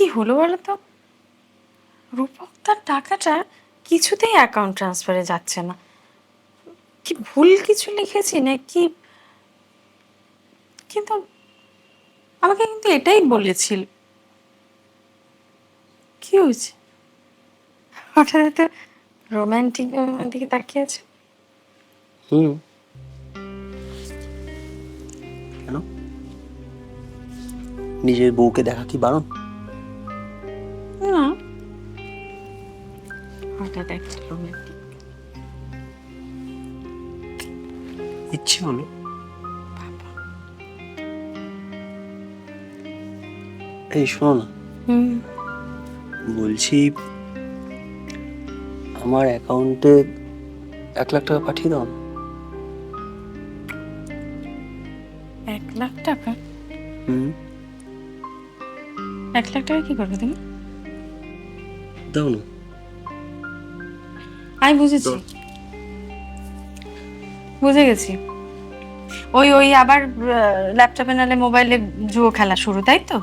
কি হলো বলো তো? রূপক তার টাকাটা কিছুতেই অ্যাকাউন্ট ট্রান্সফারে যাচ্ছে না। কি ভুল কিছু লিখেছি নাকি? কিন্তু আমাকে কিন্তু এটাই বলেছিল। কি হয়েছে? হঠাৎ এত রোম্যান্টিক দিকে তাকিয়ে আছে? হুম। নিজের বউকে দেখা কি বারণ? হঠাৎ একটা রোমান্টিক ইচ্ছে হলো। এই শোনো না। হুম। বলছি আমার অ্যাকাউন্টে এক লাখ টাকা পাঠিয়ে দাও এক লাখ টাকা? হুম। এক লাখ টাকা কি করবে তুমি? দাও না। আমি বুঝেছি। বুঝে গেছি। ওই ওই আবার ল্যাপটপে নালে মোবাইলে জুয়ো খেলা শুরু তাই তো?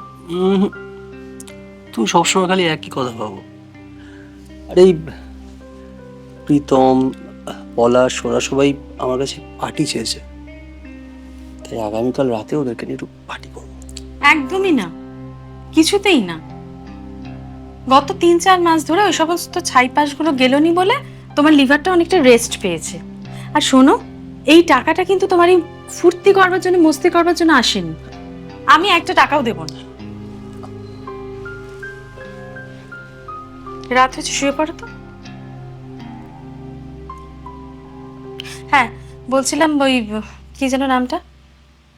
তুমি সবসময় খালি একই কথা ভাবো। আরে প্রীতম পলাশ ওরা সবাই আমার কাছে পার্টি চেয়েছে। তাই আগামীকাল রাতে ওদেরকে নিয়ে একটু পার্টি করব। একদমই না। কিছুতেই না। গত তিন চার মাস ধরে ওই সমস্ত ছাইপাশগুলো গেলনি বলে তোমার লিভারটা অনেকটা রেস্ট পেয়েছে। আর শোনো এই টাকাটা কিন্তু তোমার এই ফুর্তি করবার জন্য মস্তি করবার জন্য আসেনি। আমি একটা টাকাও দেব না। রাত হচ্ছে শুয়ে পড়ো তো। হ্যাঁ বলছিলাম ওই কি যেন নামটা?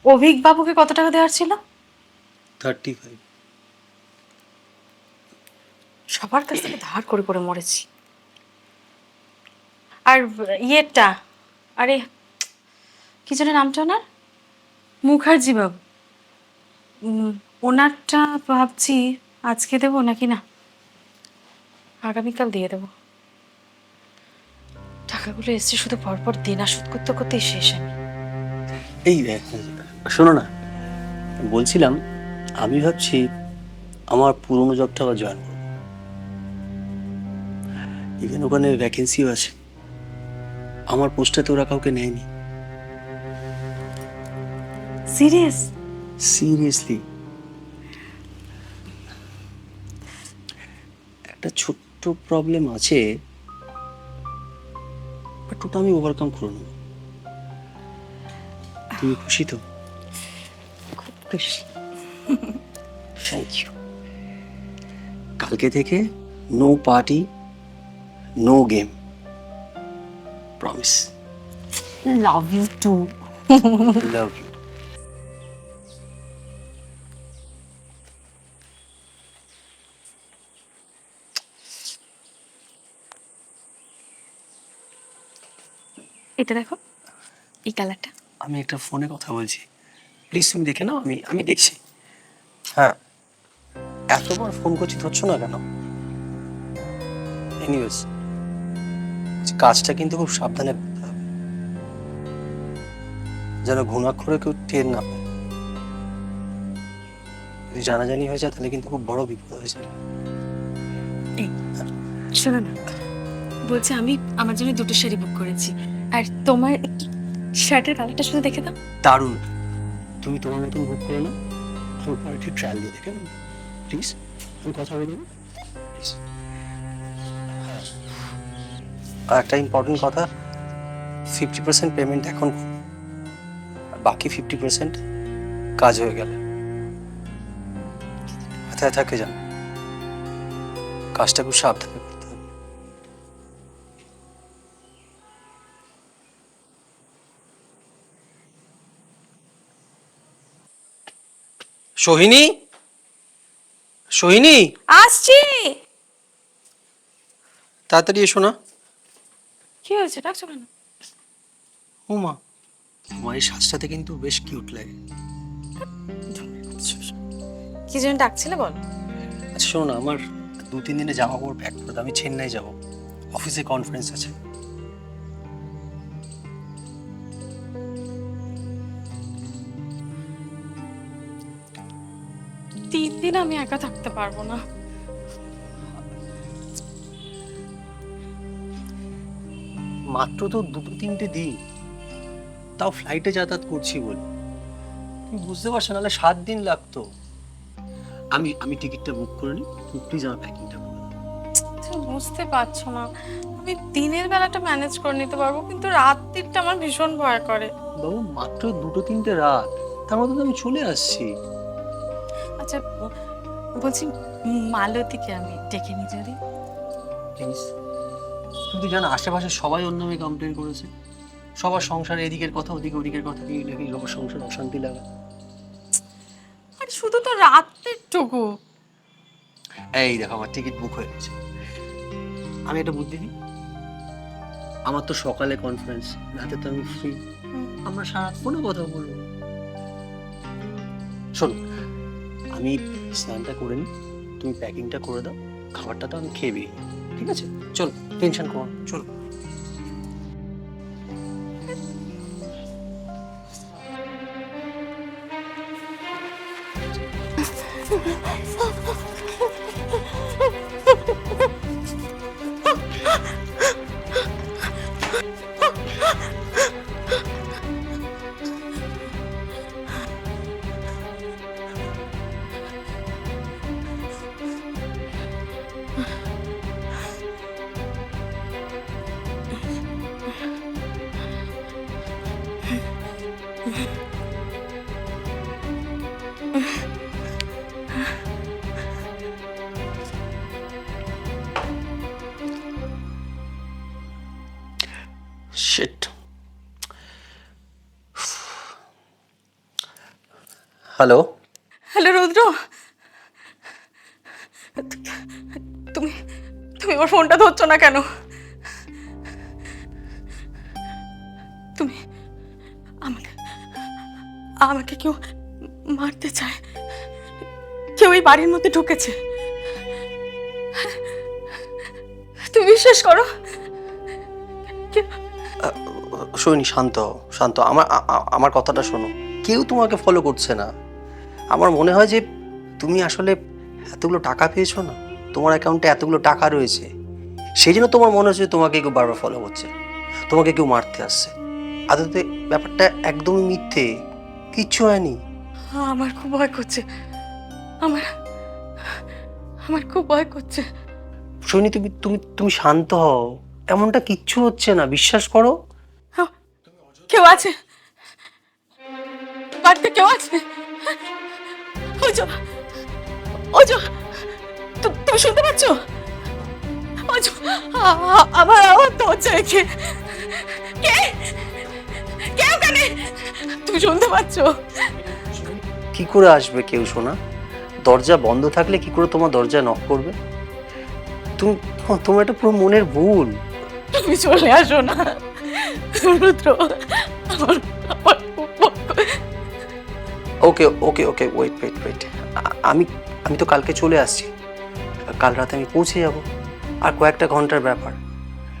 অভিক বাবুকে কত টাকা দেওয়ার ছিল? থার্টি ফাইভ সবার কাছ থেকে ধার করে করে মরেছি। আর ইয়েটা, আরে, কি যেন নামটা ওনার? মুখার্জি বাবু। ওনারটা ভাবছি আজকে দেবো নাকি না? আগামীকাল দিয়ে দেবো। টাকাগুলো এসছে শুধু পরপর দেনা শোধ করতে করতেই শেষ আমি এই শোনো না, বলছিলাম আমি ভাবছি আমার পুরোনো জবটা আবার জয়েন করব। ইভেন ওখানে ভ্যাকেন্সিও আছে। আমার পোস্টে তো ওরা কাউকে নেয়নি। সিরিয়াস? সিরিয়াসলি। একটা ছোট্ট প্রবলেম আছে বাট ওটা আমি ওভারকাম করে নেব। তুমি খুশি তো? খুব খুশি। থ্যাংক ইউ কালকে থেকে no party no game promise love you too love you এটা দেখো এই কালারটা আমি একটা ফোনে কথা বলছি। প্লিজ তুমি দেখে নাও আমি আমি দেখছি। হ্যাঁ। এতবার ফোন করছি ধরছো না কেন? এনিওয়েজ কাজটা কিন্তু খুব সাবধানে করতে হবে। যেন ঘুণাক্ষরে কেউ টের না পায়। যদি জানাজানি হয়ে যায় তাহলে কিন্তু খুব বড় বিপদ হয়ে যাবে। শোনো না। বলছি আমি আমার জন্য দুটো শাড়ি বুক করেছি। আর তোমার শার্টের কালারটা শুধু দেখে দাও। দারুণ। তুমি তোমার মতন বুক করে না। আমি পার্টি ট্রায়াল দিয়ে দেখে প্লিজ আমি কথা বলে দেবো আর একটা ইম্পর্টেন্ট কথা ফিফটি পার্সেন্ট পেমেন্ট এখন আর বাকি ফিফটি পার্সেন্ট কাজ হয়ে গেলে। মাথায় থাকে যান। কাজটা খুব সাবধানে করতে হবে। সোহিনী? সোহিনী? আসছি। তাড়াতাড়ি এসো না। কি হয়েছে? ডাকছো কেন? উমা তোমার এই সাজটাতে কিন্তু বেশ কিউট লাগে। কি জন্য ডাকছিলে বল। আচ্ছা শোনো না আমার দু তিন দিনে জামা কাপড় প্যাক করে দাও, আমি চেন্নাই যাব। অফিসে কনফারেন্স আছে। তিন দিন আমি একা থাকতে পারব না। মাত্র তো দুটো তিনটে দিন। তাও ফ্লাইটে যাতায়াত করছি বলে। তুমি বুঝতে পারছ নাহলে সাত দিন লাগতো। আমি আমি টিকিটটা বুক করে নিই তুমি প্লিজ আমার প্যাকিংটা করে তুমি বুঝতে পারছ না। আমি দিনের বেলাটা ম্যানেজ করে নিতে পারব কিন্তু রাত্রিটা আমার ভীষণ ভয় করে। বাবু মাত্র দুটো তিনটে রাত। তার মধ্যে তো আমি চলে আসছি। আচ্ছা বলছি মালতীকে আমি ডেকে নিয়ে যদি প্লিজ তুমি তো জানো আশেপাশে সবাই অন্য মেয়ে কমপ্লেন করেছে। সবার সংসারে এদিকের কথা ওদিকে ওদিকের কথা দিয়ে নাকি সবার সংসারে অশান্তি লাগা। আর শুধু তো রাত্রিটুকু এই দেখো আমার টিকিট বুক হয়ে গেছে। আমি একটা বুদ্ধি দিই? আমার তো সকালে কনফারেন্স রাতে তো আমি ফ্রি আমরা সারাক্ষণে কথা বলব। শোন আমি স্নানটা করে নিই তুমি প্যাকিংটা করে দাও খাবারটা তো আমি খেয়ে বেরিয়ে। ঠিক আছে চলো টেনশন করো না, চলো শিট হ্যালো হ্যালো রুদ্র তুমি তুমি ওর ফোনটা ধরছো না কেন? তুমি, আমাকে আমাকে কেউ মারতে চায়। কেউ এই বাড়ির মধ্যে ঢুকেছে। তুমি বিশ্বাস করো? শোনি, শান্ত শান্ত, আমার আমার কথাটা শোনো। কেউ তোমাকে ফলো করছে না। আমার মনে হয় যে তুমি আসলে এতগুলো টাকা পেয়েছ না? তোমার অ্যাকাউন্টে এতগুলো টাকা রয়েছে। সেই জন্য তোমার মনে হচ্ছে তোমাকে কেউ বারবার ফলো করছে। তোমাকে কেউ মারতে আসছে। আদতে ব্যাপারটা একদমই মিথ্যে। কিচ্ছু হয়নি। আমার খুব ভয় করছে। আমার আমার খুব ভয় করছে। শোনি তুমি তুমি তুমি শান্ত হও। এমনটা কিচ্ছু হচ্ছে না বিশ্বাস করো? কেউ আছে? বাড়িতে কেউ আছে? ওজো ওজো তুমি শুনতে পাচ্ছ? ওজো আমার আওয়াজ তো হচ্ছে কে? কে ওখানে? তুমি শুনতে পাচ্ছ? কি করে আসবে কেউ শোনা দরজা বন্ধ থাকলে কি করে তোমার দরজা নক করবে? তুমি তোমার এটা পুরো মনের ভুল। তুমি চলে আসো না। রুদ্র আমার আমার। Okay okay okay wait wait wait আমি আমি তো কালকে চলে আসছি। কাল রাতে আমি পৌঁছে যাব। আর কয়েকটা ঘণ্টার ব্যাপার।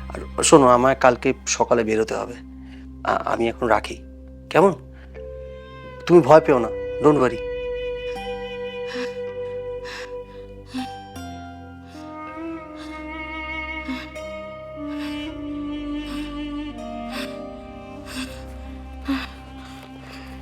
আর শোনো আমায় কালকে সকালে বেরোতে হবে। আমি এখন রাখি। কেমন? তুমি ভয় পেও না। Don't worry